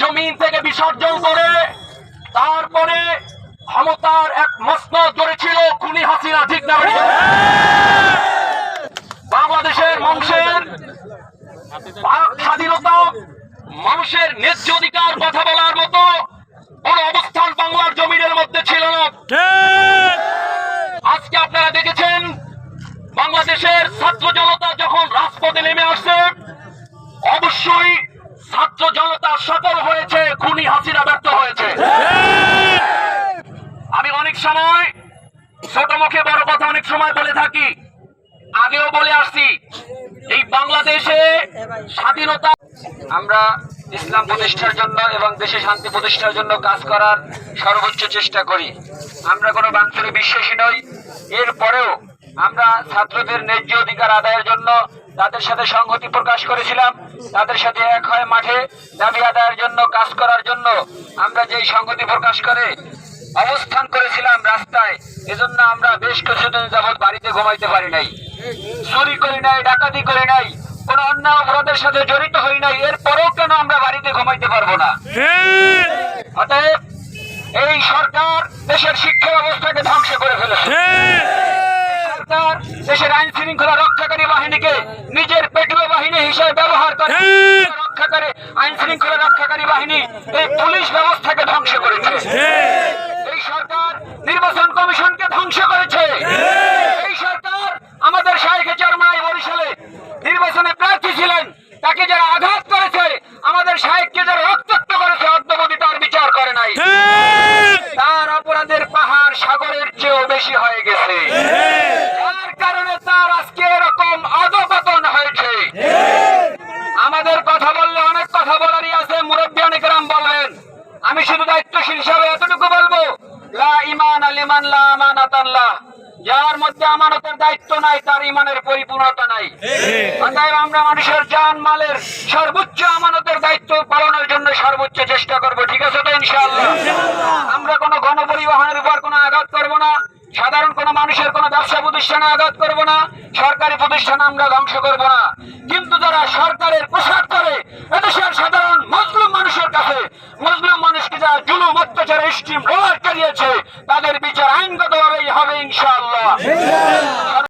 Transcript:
জমিন থেকে বিসর্জন করে তারপরে ক্ষমতার এক মস্ত ছিল খুনি হাসিনা, ঠিক না বাংলাদেশের মানুষের স্বাধীনতা, মানুষের ন্যায্য অধিকার কথা বলার মতো কোন অবস্থান বাংলার জমিনের মধ্যে ছিল না আজকে আপনারা দেখেছেন বাংলাদেশের ছাত্র জনতা যখন রাজপথে নেমে আসছে, অবশ্যই ছাত্র জনতা সফল হয়েছে, খুনি হাসিনা ব্যর্থ হয়েছে। আমি অনেক সময় ছোট মুখে বড় কথা অনেক সময় বলে থাকি, আগেও বলে আসছি, এই বাংলাদেশে স্বাধীনতা আমরা ইসলাম প্রতিষ্ঠার জন্য এবং দেশে শান্তি প্রতিষ্ঠার জন্য কাজ করার সর্বোচ্চ চেষ্টা করি। আমরা কোনো বাঞ্ছরে বিশ্বাসী নই। এরপরেও আমরা ছাত্রদের ন্যায্য অধিকার আদায়ের জন্য তাদের সাথে সংহতি প্রকাশ করেছিলাম। তাদের সাথে এক হয়ে মাঠে দাবি আদায়ের জন্য কাজ করার জন্য। আমরা যেই সংহতি প্রকাশ করে অবস্থান করেছিলাম রাস্তায় এজন্য আমরা বেশ কিছুদিন যাবৎ বাড়িতে ঘুমাইতে পারি নাই। চুরি করি নাই ডাকাতি করি নাই কোন অন্য অপরাধের সাথে জড়িত হই নাই এরপরেও কেন আমরা বাড়িতে ঘুমাইতে পারব না? অতএব এই সরকার দেশের শিক্ষা ব্যবস্থাকে ধ্বংস করে ফেলেছে। সরকার দেশের আইন শৃঙ্খলা রক্ষাকারী বাহিনীকে নিজের পেটুয়া বাহিনী হিসেবে ব্যবহার করে রক্ষা করে আইন শৃঙ্খলা রক্ষাকারী বাহিনী এই পুলিশ ব্যবস্থাকে ধ্বংস করেছে। এই সরকার নির্বাচন কমিশনকে ধ্বংস করেছে। এই সরকার আমাদের শাহেখে চরমাই বরিশালে নির্বাচনে প্রার্থী ছিলেন তাকে যারা আঘাত করেছে আমাদের শাহেককে যারা রক্তাক্ত করেছে অদ্যবধি তার বিচার করে নাই। তার অপরাধের পাহাড় সাগরের চেয়েও বেশি হয়ে গেছে যার কারণে তার আজকে এরকম অধপতন হয়েছে আমাদের কথা বললে অনেক কথা বলারই আছে মুরব্বী অনেক রাম বলবেন আমি শুধু দায়িত্বশীল হিসাবে এতটুকু বলব লা ইমান আলিমান লা আমানাত যার মধ্যে আমানতের দায়িত্ব নাই তার ইমানের পরিপূর্ণতা নাই। অতএব আমরা মানুষের জান মালের সর্বোচ্চ আমানতের দায়িত্ব পালনের জন্য সর্বোচ্চ চেষ্টা করব ঠিক আছে তো ইনশাআল্লাহ? আমরা কোনো গণপরিবহনের উপর কোনো আঘাত করব না সাধারণ কোনো মানুষের কোনো ব্যবসা প্রতিষ্ঠানে আঘাত করব না সরকারি প্রতিষ্ঠান আমরা ধ্বংস করব না। কিন্তু যারা সরকারের পোশাক করে স্টিম করিয়েছে তাদের বিচার আইনগতভাবেই হবে ইনশাআল্লাহ।